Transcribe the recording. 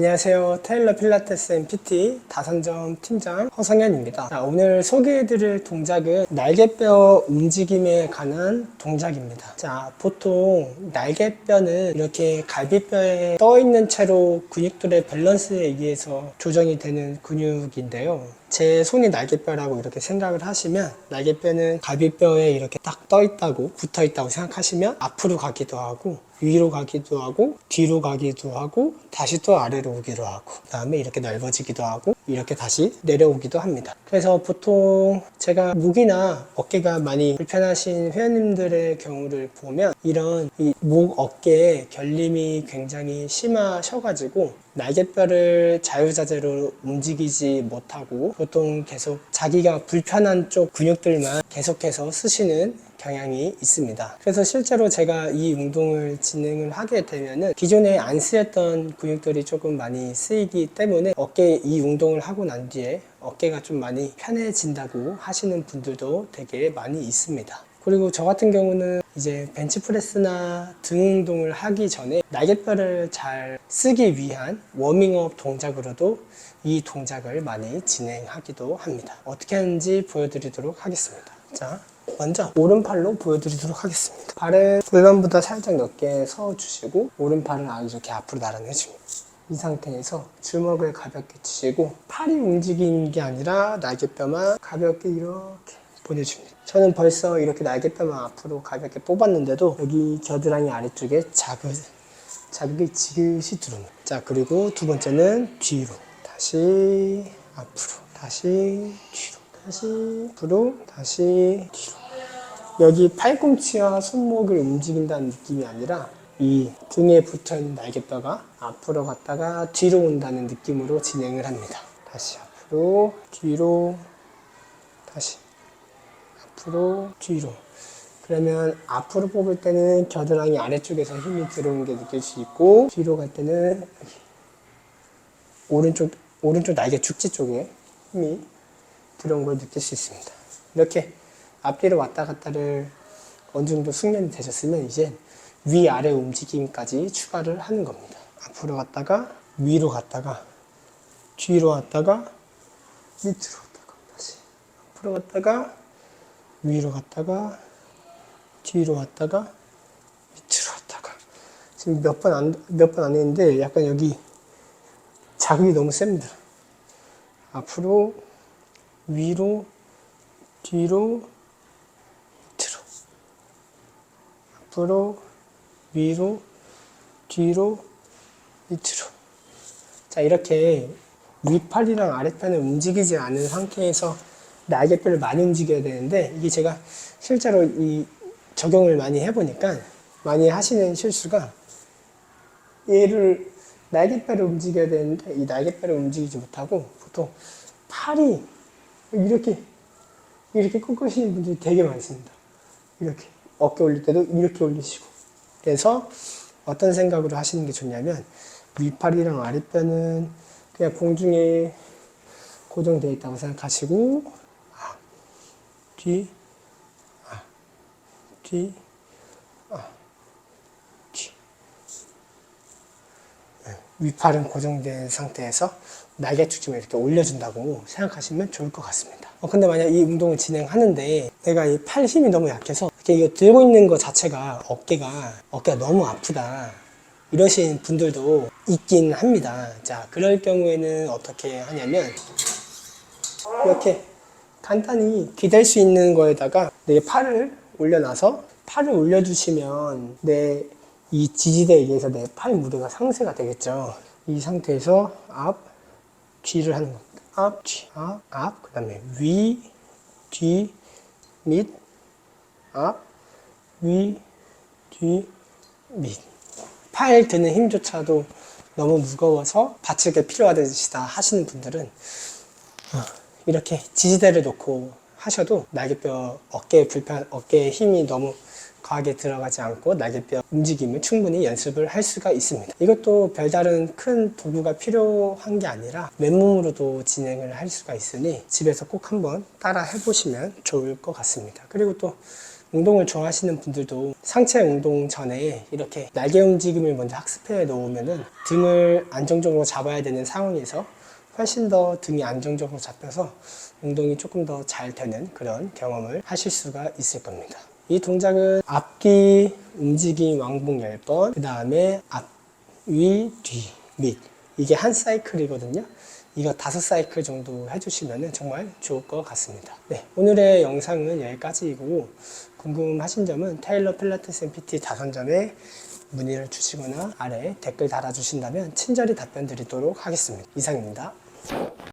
안녕하세요. 테일러 필라테스 앤 PT 다산점 팀장 허성현입니다. 자, 오늘 소개해드릴 동작은 날개뼈 움직임에 관한 동작입니다. 자, 보통 날개뼈는 이렇게 갈비뼈에 떠 있는 채로 근육들의 밸런스에 의해서 조정이 되는 근육인데요. 제 손이 날개뼈라고 이렇게 생각을 하시면 날개뼈는 갈비뼈에 이렇게 딱 떠 있다고 붙어 있다고 생각하시면 앞으로 가기도 하고 위로 가기도 하고 뒤로 가기도 하고 다시 또 아래로 오기도 하고 그 다음에 이렇게 넓어지기도 하고 이렇게 다시 내려오기도 합니다. 그래서 보통 제가 목이나 어깨가 많이 불편하신 회원님들의 경우를 보면 이런 이목 어깨에 결림이 굉장히 심하셔가지고 날개뼈를 자유자재로 움직이지 못하고 보통 계속 자기가 불편한 쪽 근육들만 계속해서 쓰시는 경향이 있습니다. 그래서 실제로 제가 이 운동을 진행을 하게 되면은 기존에 안 쓰였던 근육들이 조금 많이 쓰이기 때문에 어깨 이 운동을 하고 난 뒤에 어깨가 좀 많이 편해진다고 하시는 분들도 되게 많이 있습니다. 그리고 저 같은 경우는 이제 벤치프레스나 등 운동을 하기 전에 날개뼈를 잘 쓰기 위한 워밍업 동작으로도 이 동작을 많이 진행하기도 합니다. 어떻게 하는지 보여드리도록 하겠습니다. 자, 먼저 오른팔로 보여드리도록 하겠습니다. 발을 골반보다 살짝 넓게 서주시고 오른팔을 아주 이렇게 앞으로 나란해줍니다. 이 상태에서 주먹을 가볍게 치시고 팔이 움직이는 게 아니라 날개뼈만 가볍게 이렇게 보내줍니다. 저는 벌써 이렇게 날개뼈만 앞으로 가볍게 뽑았는데도 여기 겨드랑이 아래쪽에 자극, 자극이 지그시 들어옵니다. 자, 그리고 두 번째는 뒤로. 다시 앞으로. 다시 뒤로. 다시 앞으로. 다시 뒤로. 여기 팔꿈치와 손목을 움직인다는 느낌이 아니라 이 등에 붙어 있는 날개뼈가 앞으로 갔다가 뒤로 온다는 느낌으로 진행을 합니다. 다시 앞으로, 뒤로, 다시 앞으로, 뒤로. 그러면 앞으로 뽑을 때는 겨드랑이 아래쪽에서 힘이 들어오는 게 느낄 수 있고 뒤로 갈 때는 오른쪽 오른쪽 날개 죽지 쪽에 힘이 들어온 걸 느낄 수 있습니다. 이렇게 앞뒤로 왔다 갔다를 어느 정도 숙련이 되셨으면 이제 위아래 움직임까지 추가를 하는 겁니다. 앞으로 갔다가 위로 갔다가 뒤로 왔다가 밑으로 갔다가 다시 앞으로 갔다가 위로 갔다가 뒤로 왔다가 밑으로 왔다가 지금 몇 번 안 몇 번 안 했는데 약간 여기 자극이 너무 셉니다. 앞으로 위로 뒤로 밑으로. 앞으로 위로 뒤로 밑으로. 자 이렇게 윗팔이랑 아랫팔을 움직이지 않은 상태에서 날개뼈를 많이 움직여야 되는데 이게 제가 실제로 이 적용을 많이 해보니까 많이 하시는 실수가 얘를 날개뼈를 움직여야 되는데 이 날개뼈를 움직이지 못하고 보통 팔이 이렇게 이렇게 꺾으시는 분들이 되게 많습니다. 이렇게 어깨 올릴 때도 이렇게 올리시고 그래서 어떤 생각으로 하시는 게 좋냐면 윗팔이랑 아랫뼈는 그냥 공중에 고정되어 있다고 생각하시고 아, 뒤, 아, 뒤, 아, 뒤. 네, 윗팔은 고정된 상태에서 날개 축침을 이렇게 올려준다고 생각하시면 좋을 것 같습니다. 어, 근데 만약 이 운동을 진행하는데 내가 이 팔 힘이 너무 약해서 이렇게 이거 들고 있는 것 자체가 어깨가 어깨가 너무 아프다. 이러신 분들도 있긴 합니다. 자, 그럴 경우에는 어떻게 하냐면 이렇게 간단히 기댈 수 있는 거에다가 내 팔을 올려놔서 팔을 올려주시면 내 이 지지대에 의해서 내 팔 무게가 상쇄가 되겠죠. 이 상태에서 앞, 뒤를 하는 겁니다. 앞, 뒤, 앞, 앞, 그 다음에 위, 뒤, 밑, 앞, 위, 뒤, 밑. 팔 드는 힘조차도 너무 무거워서 받치기가 필요하시다 하시는 분들은 어, 이렇게 지지대를 놓고 하셔도 날개뼈 어깨 불편 어깨에 힘이 너무 과하게 들어가지 않고 날개뼈 움직임을 충분히 연습을 할 수가 있습니다. 이것도 별다른 큰 도구가 필요한 게 아니라 맨몸으로도 진행을 할 수가 있으니 집에서 꼭 한번 따라 해보시면 좋을 것 같습니다. 그리고 또 운동을 좋아하시는 분들도 상체 운동 전에 이렇게 날개 움직임을 먼저 학습해 놓으면은 등을 안정적으로 잡아야 되는 상황에서 훨씬 더 등이 안정적으로 잡혀서 운동이 조금 더 잘 되는 그런 경험을 하실 수가 있을 겁니다. 이 동작은 앞뒤 움직임 왕복 10번, 그 다음에 앞, 위, 뒤, 밑. 이게 한 사이클이거든요. 이거 다섯 사이클 정도 해주시면 정말 좋을 것 같습니다. 네, 오늘의 영상은 여기까지이고 궁금하신 점은 테일러 필라테스 MPT 다선점에 문의를 주시거나 아래 댓글 달아주신다면 친절히 답변 드리도록 하겠습니다. 이상입니다.